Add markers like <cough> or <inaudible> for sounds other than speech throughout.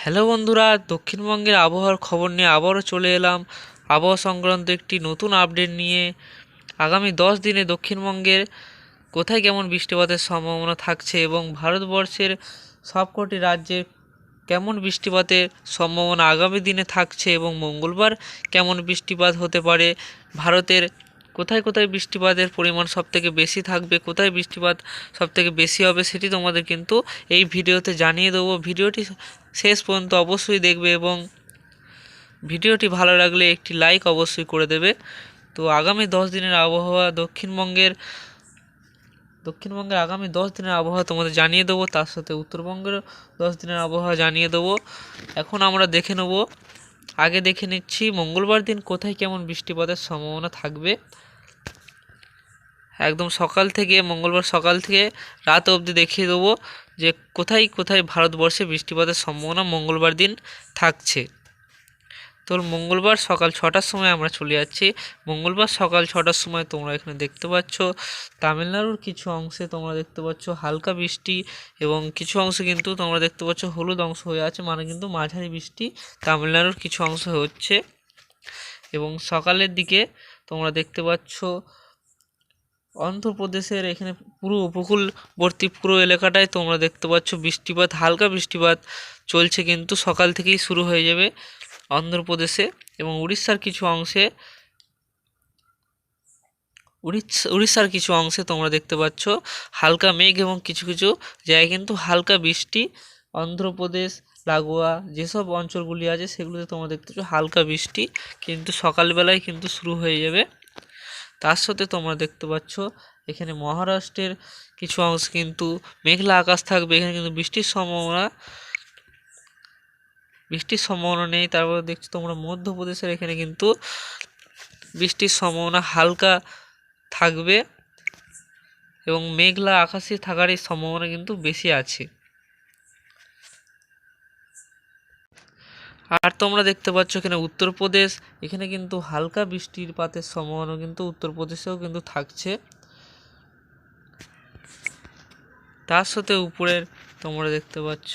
Hello বন্ধুরা, দক্ষিণবঙ্গের আবহাওয়ার খবর নিয়ে আবারও চলে এলাম। আবহাওয়া সংক্রান্ত একটি নতুন আপডেট নিয়ে। আগামী দশ দিনে দক্ষিণবঙ্গের কোথায় কেমন বৃষ্টিপাতের সম্ভাবনা থাকছে এবং ভারতবর্ষের সবকটি রাজ্যে কেমন বৃষ্টিপাতের সম্ভাবনা আগামী দিনে থাকছে এবং মঙ্গলবার কেমন বৃষ্টিপাত হতে পারে, ভারতের কোথায় কোথায় বৃষ্টিপাতের পরিমাণ সবথেকে বেশি থাকবে, কোথায় বৃষ্টিপাত সবথেকে বেশি হবে সেটি তোমাদের কিন্তু এই ভিডিওতে জানিয়ে দেবো। ভিডিওটি শেষ পর্যন্ত অবশ্যই দেখবে এবং ভিডিওটি ভালো লাগলে একটি লাইক অবশ্যই করে দেবে। তো আগামী দশ দিনের আবহাওয়া দক্ষিণবঙ্গের দক্ষিণবঙ্গের আগামী দশ দিনের আবহাওয়া তোমাদের জানিয়ে দেবো, তার সাথে উত্তরবঙ্গের দশ দিনের আবহাওয়া জানিয়ে দেবো। এখন আমরা দেখে নেব আগে দেখে নিচ্ছি, মঙ্গলবার দিন কোথায় কেমন বৃষ্টিপাতের সম্ভাবনা থাকবে? একদম সকাল থেকে, মঙ্গলবার সকাল থেকে রাত অবধি দেখিয়ে দেবো যে কোথায় কোথায় ভারতবর্ষে বৃষ্টিপাতের সম্ভাবনা মঙ্গলবার দিন থাকছে। তো মঙ্গলবার সকাল ছটার সময় আমরা চলে যাচ্ছি। মঙ্গলবার সকাল ছটার সময় তোমরা এখানে দেখতে পাচ্ছ তামিলনাড়ুর কিছু অংশে তোমরা দেখতে পাচ্ছ হালকা বৃষ্টি এবং কিছু অংশে কিন্তু তোমরা দেখতে পাচ্ছ হলুদ অংশ হয়ে আছে মানে কিন্তু মাঝারি বৃষ্টি তামিলনাড়ুর কিছু অংশ হচ্ছে। এবং সকালের দিকে তোমরা দেখতে পাচ্ছ অন্ধ্রপ্রদেশের এখানে পুরো উপকূলবর্তী পুরো এলাকাটায় তোমরা দেখতে পাচ্ছ বৃষ্টিপাত, হালকা বৃষ্টিপাত চলছে কিন্তু সকাল থেকেই শুরু হয়ে যাবে। অন্ধ্রপ্রদেশে এবং উড়িষ্যার কিছু অংশে উড়িষ্যা উড়িষ্যার কিছু অংশে তোমরা দেখতে পাচ্ছ হালকা মেঘ এবং কিছু কিছু জায়গায়, কিন্তু হালকা বৃষ্টি, অন্ধ্রপ্রদেশ, লাগোয়া যেসব অঞ্চলগুলি আছে সেগুলোতে তোমরা দেখতে পাচ্ছ হালকা বৃষ্টি, কিন্তু সকালবেলায় কিন্তু শুরু হয়ে যাবে। তার সাথে তোমরা দেখতে পাচ্ছ এখানে মহারাষ্ট্রের কিছু অংশ কিন্তু মেঘলা আকাশ থাকবে, এখানে কিন্তু বৃষ্টির সম্ভাবনা বৃষ্টির সম্ভাবনা নেই, তারপরে দেখছ তোমরা মধ্যপ্রদেশের এখানে কিন্তু বৃষ্টির সম্ভাবনা হালকা থাকবে এবং মেঘলা আকাশে থাকার এই সম্ভাবনা কিন্তু বেশি আছে। আর তোমরা দেখতে পাচ্ছ এখানে উত্তরপ্রদেশ, এখানে কিন্তু হালকা বৃষ্টির পাতের সম্ভাবনা কিন্তু উত্তরপ্রদেশেও কিন্তু থাকছে। তার সাথে উপরের তোমরা দেখতে পাচ্ছ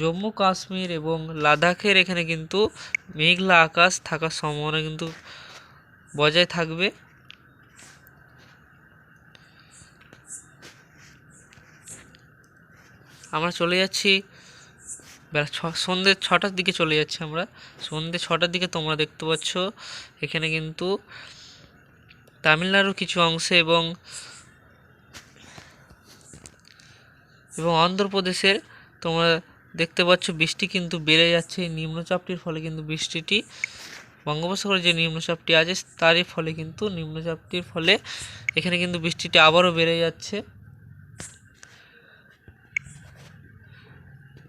জম্মু কাশ্মীর এবং লাদাখের এখানে কিন্তু মেঘলা আকাশ থাকার সম্ভাবনা কিন্তু বজায় থাকবে। আমরা চলে যাচ্ছি, বেলা ছ সন্ধ্যে ছটার দিকে চলে যাচ্ছি আমরা। সন্ধ্যে ছটার দিকে তোমরা দেখতে পাচ্ছ, এখানে কিন্তু তামিলনাড়ুর কিছু অংশে এবং এবং অন্ধ্রপ্রদেশের তোমরা দেখতে পাচ্ছ বৃষ্টি কিন্তু বেড়ে যাচ্ছে, এই নিম্নচাপটির ফলে কিন্তু বৃষ্টিটি বঙ্গোপসাগরে যে নিম্নচাপটি আছে, তারই ফলে কিন্তু নিম্নচাপটির ফলে এখানে কিন্তু বৃষ্টিটি আবারও বেড়ে যাচ্ছে।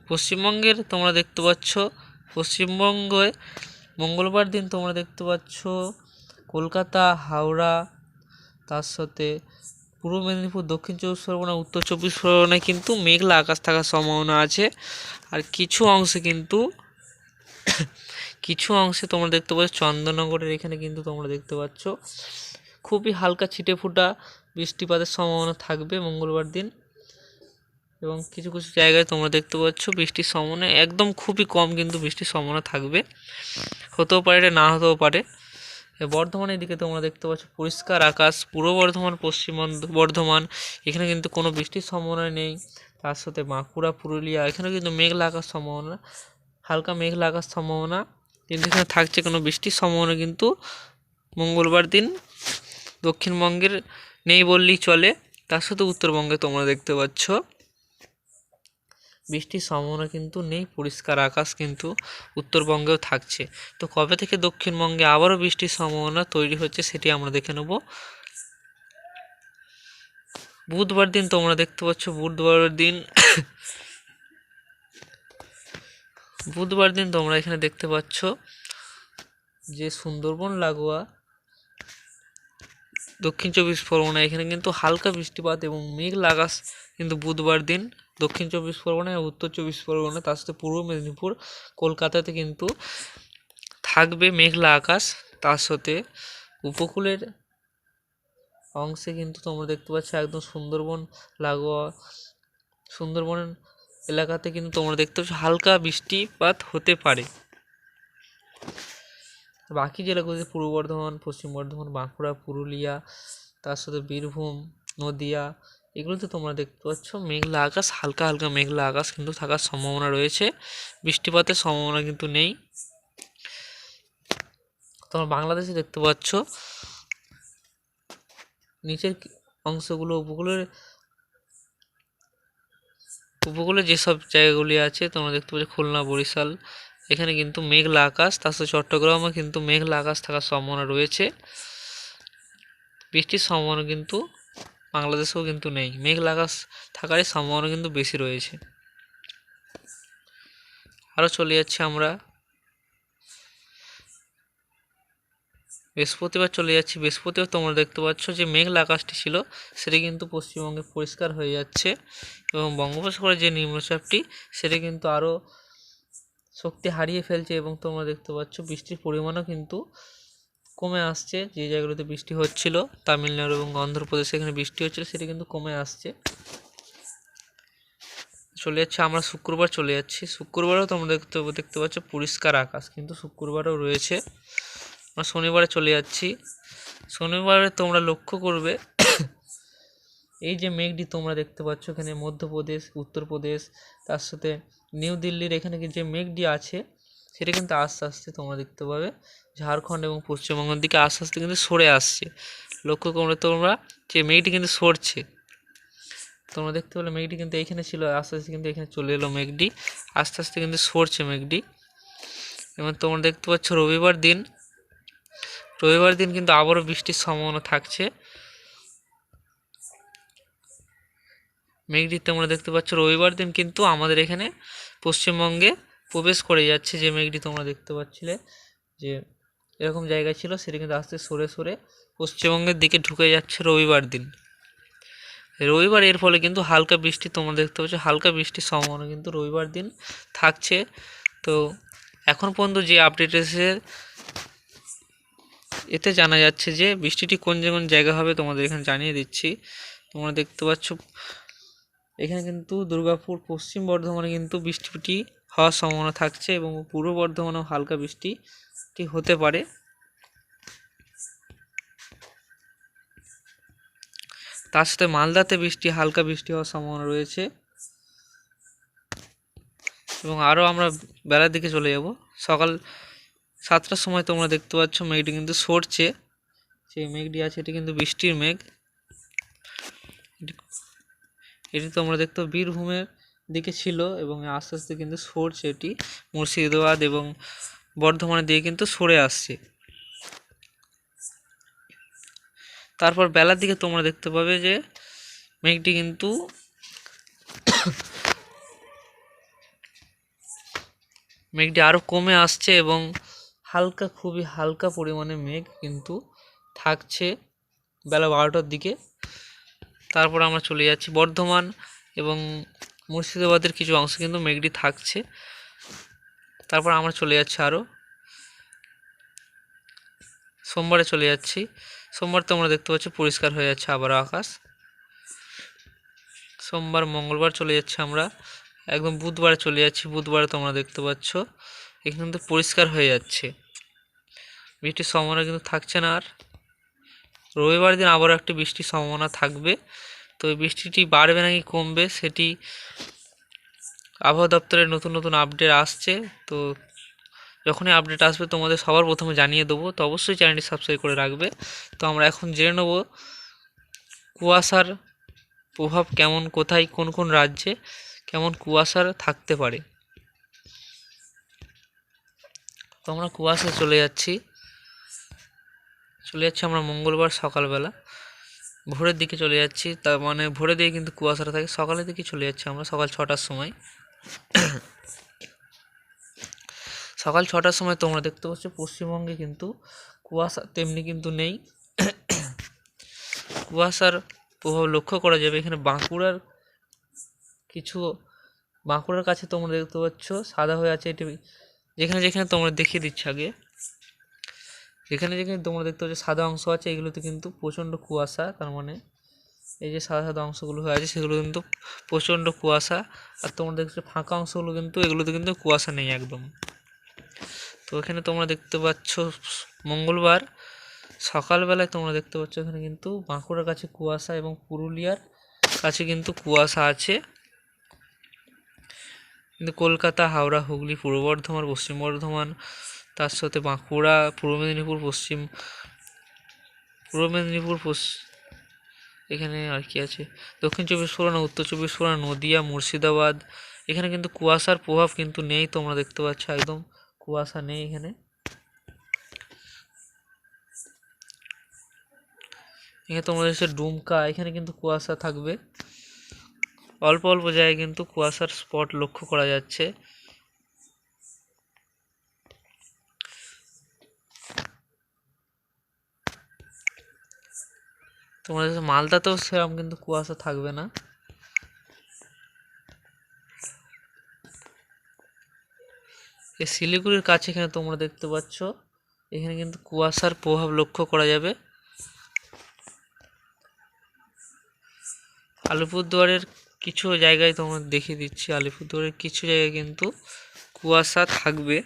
পশ্চিমবঙ্গের তোমরা দেখতে পাচ্ছ পশ্চিমবঙ্গে মঙ্গলবার দিন তোমরা দেখতে পাচ্ছ, কলকাতা, হাওড়া, তার সাথে পূর্ব মেদিনীপুর, দক্ষিণ চব্বিশ পরগনা, উত্তর চব্বিশ পরগনায় কিন্তু মেঘলা আকাশ থাকার সম্ভাবনা আছে। আর কিছু অংশে কিন্তু, কিছু অংশে তোমরা দেখতে পাচ্ছ, চন্দননগরের এখানে কিন্তু তোমরা দেখতে পাচ্ছ, খুবই হালকা ছিটে ফুটা বৃষ্টিপাতের সম্ভাবনা থাকবে মঙ্গলবার দিন। এবং কিছু কিছু জায়গায় তোমরা দেখতে পাচ্ছ, বৃষ্টির সম্ভাবনা, একদম খুবই কম কিন্তু বৃষ্টির সম্ভাবনা থাকবে। হতেও পারে না হতেও পারে। বর্ধমানের দিকে তোমরা দেখতে পাচ্ছ পরিষ্কার আকাশ, পূর্ব বর্ধমান, পশ্চিম বর্ধমান। এখানে কিন্তু কোনো বৃষ্টির সম্ভাবনা নেই। তার সাথে বাঁকুড়া, পুরুলিয়া এখানে কিন্তু মেঘলা আকাশ সম্ভাবনা, হালকা মেঘলা আকাশ সম্ভাবনা। কিন্তু এখানে থাকছে কোনো বৃষ্টির সম্ভাবনা কিন্তু মঙ্গলবার দিন। দক্ষিণবঙ্গের নেই বললেই চলে। তার সাথে উত্তরবঙ্গে তোমরা দেখতে পাচ্ছ। বৃষ্টির সম্ভাবনা কিন্তু নেই, পরিষ্কার আকাশ কিন্তু উত্তরবঙ্গেও থাকছে। তো কবে থেকে দক্ষিণবঙ্গে আবারও বৃষ্টির সম্ভাবনা তৈরি হচ্ছে সেটি আমরা দেখে নেব। বুধবার দিন তোমরা দেখতে পাচ্ছ, বুধবার দিন <coughs> বুধবার দিন তোমরা এখানে দেখতে পাচ্ছ যে সুন্দরবন, লাগোয়া, দক্ষিণ চব্বিশ পরগনা, এখানে কিন্তু হালকা বৃষ্টিপাত এবং মেঘ লাগাস কিন্তু বুধবার দিন দক্ষিণ চব্বিশ পরগনা এবং উত্তর চব্বিশ পরগনা, তার সাথে পূর্ব মেদিনীপুর, কলকাতাতে কিন্তু থাকবে মেঘলা আকাশ, তার সাথে উপকূলের অংশে কিন্তু তোমরা দেখতে পাচ্ছ একদম সুন্দরবন লাগোয়া, সুন্দরবন এলাকাতে কিন্তু তোমরা দেখতে পাচ্ছ হালকা বৃষ্টিপাত হতে পারে। বাকি জেলাগুলিতে পূর্ব বর্ধমান, পশ্চিম বর্ধমান, বাঁকুড়া, পুরুলিয়া, তার সাথে বীরভূম, নদিয়া এগুলোতে তোমরা দেখতে পাচ্ছ মেঘলা আকাশ, হালকা হালকা মেঘলা আকাশ কিন্তু থাকার সম্ভাবনা রয়েছে। বৃষ্টিপাতের সম্ভাবনা কিন্তু নেই। তোমরা বাংলাদেশে দেখতে পাচ্ছ, নিচের অংশগুলো, উপকূলের উপকূলে যেসব জায়গাগুলি আছে, তোমরা দেখতে পাচ্ছ খুলনা, বরিশাল, এখানে কিন্তু মেঘলা আকাশ, তার সাথে চট্টগ্রামে কিন্তু মেঘলা আকাশ থাকার সম্ভাবনা রয়েছে। বৃষ্টির সম্ভাবনা কিন্তু বাংলাদেশেও কিন্তু নেই। মেঘলা আকাশ থাকারই সম্ভাবনা কিন্তু বেশি রয়েছে। আরও চলে যাচ্ছি আমরা। বৃহস্পতিবার চলে যাচ্ছি। বৃহস্পতিবার তোমরা দেখতে পাচ্ছ যে মেঘলা আকাশটি ছিল, সেটি কিন্তু পশ্চিমবঙ্গে পরিষ্কার হয়ে যাচ্ছে এবং বঙ্গোপসাগরের যে নিম্নচাপটি, সেটি কিন্তু আরও শক্তি হারিয়ে ফেলছে এবং তোমরা দেখতে পাচ্ছ বৃষ্টির পরিমাণও কিন্তু কমে আসছে, যে জায়গাগুলোতে বৃষ্টি হচ্ছিল, তামিলনাড়ু এবং অন্ধ্রপ্রদেশে এখানে বৃষ্টি হচ্ছিল, সেটি কিন্তু কমে আসছে। চলে যাচ্ছে, আমরা শুক্রবার চলে যাচ্ছি। শুক্রবারও তোমরা দেখতে দেখতে পাচ্ছ পরিষ্কার আকাশ, কিন্তু শুক্রবারও রয়েছে। আমরা শনিবারে চলে যাচ্ছি। শনিবারে তোমরা লক্ষ্য করবে, এই যে মেঘটি তোমরা দেখতে পাচ্ছ এখানে মধ্যপ্রদেশ, উত্তরপ্রদেশ, তার সাথে নিউ দিল্লির এখানে যে মেঘটি আছে সেটা কিন্তু আস্তে আস্তে তোমরা দেখতে পাবে। ঝাড়খণ্ড এবং পশ্চিমবঙ্গের দিকে আস্তে আস্তে কিন্তু সরে আসছে। লক্ষ্য করলে তোমরা যে মেঘটি কিন্তু সরছে। তোমরা দেখতে পেলে মেঘটি কিন্তু এইখানে ছিল, আস্তে আস্তে কিন্তু এখানে চলে এলো মেঘটি। আস্তে আস্তে কিন্তু সরছে মেঘটি। এবং তোমরা দেখতে পাচ্ছ রবিবার দিন রবিবার দিন কিন্তু আবারও বৃষ্টির সম্ভাবনা থাকছে। মেঘটি তোমরা দেখতে পাচ্ছ রবিবার দিন কিন্তু আমাদের এখানে পশ্চিমবঙ্গে প্রবেশ করে যাচ্ছে যে মেঘটি তোমরা দেখতে পাচ্ছিলে, যে এরকম জায়গায় ছিল, সেটা কিন্তু আস্তে সরে সরে পশ্চিমবঙ্গের দিকে ঢুকে যাচ্ছে রবিবার দিন। রবিবার এর ফলে কিন্তু হালকা বৃষ্টি তোমরা দেখতে পাচ্ছ, হালকা বৃষ্টির সম্ভাবনা কিন্তু রবিবার দিন থাকছে। তো এখন পর্যন্ত যে আপডেট এসেছে, এতে জানা যাচ্ছে যে বৃষ্টিটি কোন যে কোন জায়গা হবে তোমাদের এখানে জানিয়ে দিচ্ছি। তোমরা দেখতে পাচ্ছ, এখানে কিন্তু দুর্গাপুর পশ্চিম বর্ধমানে কিন্তু বৃষ্টিটি হওয়ার সম্ভাবনা থাকছে এবং পূর্ব বর্ধমানেও হালকা বৃষ্টিটি হতে পারে। তার সাথে মালদাতে বৃষ্টি, হালকা বৃষ্টি হওয়ার সম্ভাবনা রয়েছে। এবং আরও আমরা বেলার দিকে চলে যাব। সকাল সাতটার সময় তোমরা দেখতে পাচ্ছ মেঘটি কিন্তু সরছে। সেই মেঘটি আছে, এটি কিন্তু বৃষ্টির মেঘ। এটি- তোমরা দেখতে বীরভূমের দিকে ছিল এবং আস্তে আস্তে কিন্তু সরছে এটি। মুর্শিদাবাদ এবং বর্ধমানের দিকে কিন্তু সরে আসছে। তারপর বেলার দিকে তোমরা দেখতে পাবে যে মেঘটি কিন্তু মেঘটি আরও কমে আসছে এবং হালকা, খুবই হালকা পরিমাণে মেঘ কিন্তু থাকছে বেলা বারোটার দিকে। তারপর আমরা চলে যাচ্ছি বর্ধমান এবং মুর্শিদাবাদের কিছু অংশ কিন্তু মেঘটি থাকছে। তারপর আমরা চলে যাচ্ছি আরও সোমবারে চলে যাচ্ছি। সোমবার তোমরা দেখতে পাচ্ছ পরিষ্কার হয়ে যাচ্ছে আবারও আকাশ। সোমবার, মঙ্গলবার চলে যাচ্ছে আমরা। একদম বুধবারে চলে যাচ্ছি। বুধবারে তোমরা দেখতে পাচ্ছ এখানে কিন্তু পরিষ্কার হয়ে যাচ্ছে। বৃষ্টির সম্ভাবনা কিন্তু থাকছে না আর। রবিবার দিন আবারও একটি বৃষ্টির সম্ভাবনা থাকবে। তো বৃষ্টিটি বাড়বে নাকি কমবে সেটি আবহাওয়া দপ্তরের নতুন নতুন আপডেট আসছে। তো যখনই আপডেট আসবে তোমাদের সবার প্রথমে জানিয়ে দেবো। তো অবশ্যই চ্যানেলটি সাবস্ক্রাইব করে রাখবে। তো আমরা এখন জেনে নেব কুয়াশার প্রভাব কেমন, কোথায়, কোন কোন রাজ্যে কেমন কুয়াশার থাকতে পারে। তো আমরা কুয়াশায় চলে যাচ্ছি। চলে যাচ্ছি আমরা মঙ্গলবার সকালবেলা। ভোরের দিকে চলে যাচ্ছি তার মানে ভোরের দিকে কিন্তু কুয়াশাটা থাকে। সকালের দিকে চলে যাচ্ছি আমরা, সকাল ছটার সময়। সকাল ছটার সময় তোমরা দেখতে পাচ্ছ, পশ্চিমবঙ্গে কিন্তু কুয়াশা তেমনি কিন্তু নেই। কুয়াশার প্রভাব লক্ষ্য করা যাবে। এখানে বাঁকুড়ার কিছু, বাঁকুড়ার কাছে তোমরা দেখতে পাচ্ছ, সাদা হয়ে আছে এটি। যেখানে যেখানে তোমরা দেখিয়ে দিচ্ছ আগে। যেখানে যেখানে তোমরা দেখতে পাচ্ছ সাদা অংশ আছে, এগুলোতে কিন্তু প্রচণ্ড কুয়াশা, তার মানে এই যে সাদা সাদা অংশগুলো হয়ে আছে, সেগুলো কিন্তু প্রচণ্ড কুয়াশা। আর তোমরা দেখছ ফাঁকা অংশগুলো কিন্তু, এগুলোতে কিন্তু কুয়াশা নেই একদম। তো এখানে তোমরা দেখতে পাচ্ছ মঙ্গলবার সকালবেলায় তোমরা দেখতে পাচ্ছ এখানে কিন্তু বাঁকুড়ার কাছে কুয়াশা এবং পুরুলিয়ার কাছে কিন্তু কুয়াশা আছে। কিন্তু কলকাতা, হাওড়া, হুগলি, পূর্ব বর্ধমান, পশ্চিম বর্ধমান তার সাথে বাঁকুড়া পূর্ব মেদিনীপুর, পশ্চিম, পূর্ব মেদিনীপুর এখানে আর কি আছে? দক্ষিণ চব্বিশ পরগনা, উত্তর চব্বিশ পরগনা, নদিয়া, মুর্শিদাবাদ, এখানে কিন্তু কুয়াশার প্রভাব কিন্তু নেই তোমরা দেখতে পাচ্ছ, একদম কুয়াশা নেই এখানে। এখানে তোমাদের হচ্ছে ডুমকা, এখানে কিন্তু কুয়াশা থাকবে। অল্প অল্প জায়গায় কিন্তু কুয়াশার স্পট লক্ষ্য করা যাচ্ছে। তোমাদের মালদাতেও সেরকম কিন্তু কুয়াশা থাকবে না। এই শিলিগুড়ির কাছে এখানে তোমরা দেখতে পাচ্ছ, এখানে কিন্তু কুয়াশার প্রভাব লক্ষ্য করা যাবে। আলিপুরদুয়ারের কিছু জায়গায় তোমরা দেখিয়ে দিচ্ছি, আলিপুরদুয়ারের কিছু জায়গায় কিন্তু কুয়াশা থাকবে।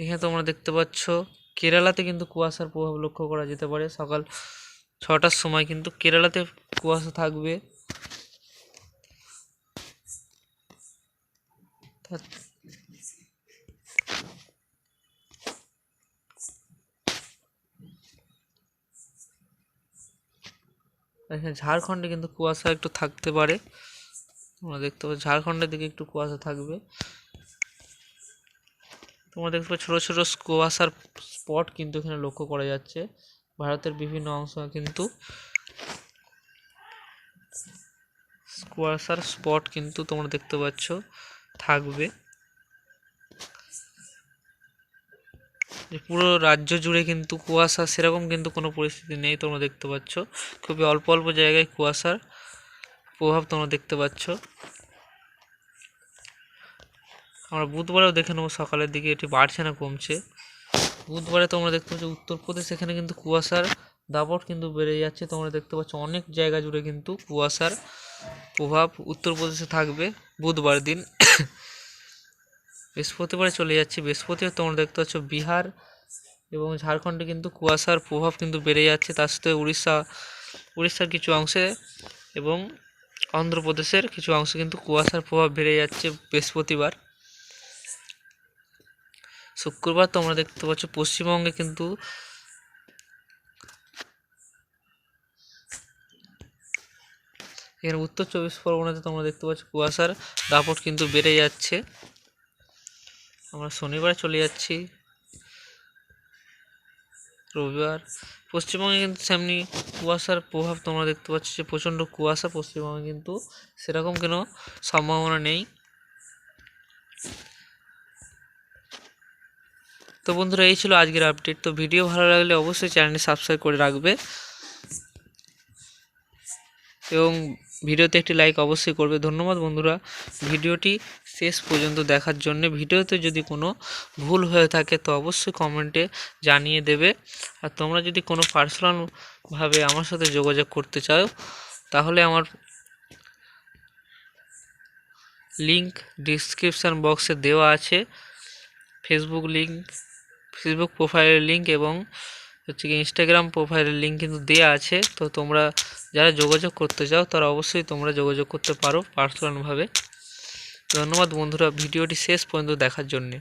এখানে তোমরা দেখতে পাচ্ছ, কেরালাতে কিন্তু কুয়াশার প্রভাব লক্ষ্য করা যেতে পারে। সকাল ছটার সময় কিন্তু কেরালাতে কুয়াশা থাকবে। এখানে ঝাড়খণ্ডে কিন্তু কুয়াশা একটু থাকতে পারে। তোমরা দেখতে পাচ্ছ, ঝাড়খণ্ডের দিকে একটু কুয়াশা থাকবে। তোমরা দেখতে ছোটো ছোটো কুয়াশার স্পট কিন্তু এখানে লক্ষ্য করা যাচ্ছে। ভারতের বিভিন্ন অংশ কিন্তু কুয়াশার স্পট কিন্তু তোমরা দেখতে পাচ্ছ, থাকবে। পুরো রাজ্য জুড়ে কিন্তু কুয়াশা সেরকম কিন্তু কোনো পরিস্থিতি নেই তোমরা দেখতে পাচ্ছ। খুবই অল্প অল্প জায়গায় কুয়াশার প্রভাব তোমরা দেখতে পাচ্ছ। আমরা বুধবারেও দেখে নেব সকালের দিকে এটি বাড়ছে না কমছে। বুধবারে তোমরা দেখতে পাচ্ছ উত্তরপ্রদেশ, এখানে কিন্তু কুয়াশার দাপট কিন্তু বেড়ে যাচ্ছে। তোমরা দেখতে পাচ্ছ অনেক জায়গা জুড়ে কিন্তু কুয়াশার প্রভাব উত্তরপ্রদেশে থাকবে বুধবার দিন। বৃহস্পতিবারে চলে যাচ্ছে। বৃহস্পতিবার তোমরা দেখতে পাচ্ছ বিহার এবং ঝাড়খণ্ডে কিন্তু কুয়াশার প্রভাব কিন্তু বেড়ে যাচ্ছে। তার সাথে উড়িষ্যা, উড়িষ্যার কিছু অংশে এবং অন্ধ্রপ্রদেশের কিছু অংশে কিন্তু কুয়াশার প্রভাব বেড়ে যাচ্ছে বৃহস্পতিবার। শুক্রবার তোমরা দেখতে পাচ্ছ পশ্চিমবঙ্গে কিন্তু এখানে উত্তর চব্বিশ পরগনাতে তোমরা দেখতে পাচ্ছ কুয়াশার দাপট কিন্তু বেড়ে যাচ্ছে। আমরা শনিবার চলে যাচ্ছি। রবিবার। পশ্চিমবঙ্গে কিন্তু সেমনি কুয়াশার প্রভাব তোমরা দেখতে পাচ্ছ যে প্রচণ্ড কুয়াশা পশ্চিমবঙ্গে কিন্তু সেরকম কোনো সম্ভাবনা নেই। তো বন্ধুরা, এই ছিল আজকের আপডেট তো ভিডিও ভালো লাগলে অবশ্যই চ্যানেলটি সাবস্ক্রাইব করে রাখবে। এবং ভিডিওতে একটি লাইক অবশ্যই করবে। ধন্যবাদ বন্ধুরা। ভিডিওটি শেষ পর্যন্ত দেখার জন্য। ভিডিওতে যদি কোনো ভুল হয়ে থাকে, তো অবশ্যই কমেন্টে জানিয়ে দেবে। আর তোমরা যদি কোনো পার্সোনালভাবে আমার সাথে যোগাযোগ করতে চাও, তাহলে আমার লিংক ডিসক্রিপশান বক্সে দেওয়া আছে। ফেসবুক লিংক ফেসবুক প্রোফাইলের লিঙ্ক এবং হচ্ছে কি ইনস্টাগ্রাম প্রোফাইলের লিঙ্ক কিন্তু দেওয়া আছে। তো তোমরা যারা যোগাযোগ করতে চাও, তারা অবশ্যই তোমরা যোগাযোগ করতে পারো পার্সোনালভাবে ধন্যবাদ বন্ধুরা, ভিডিওটি শেষ পর্যন্ত দেখার জন্যে।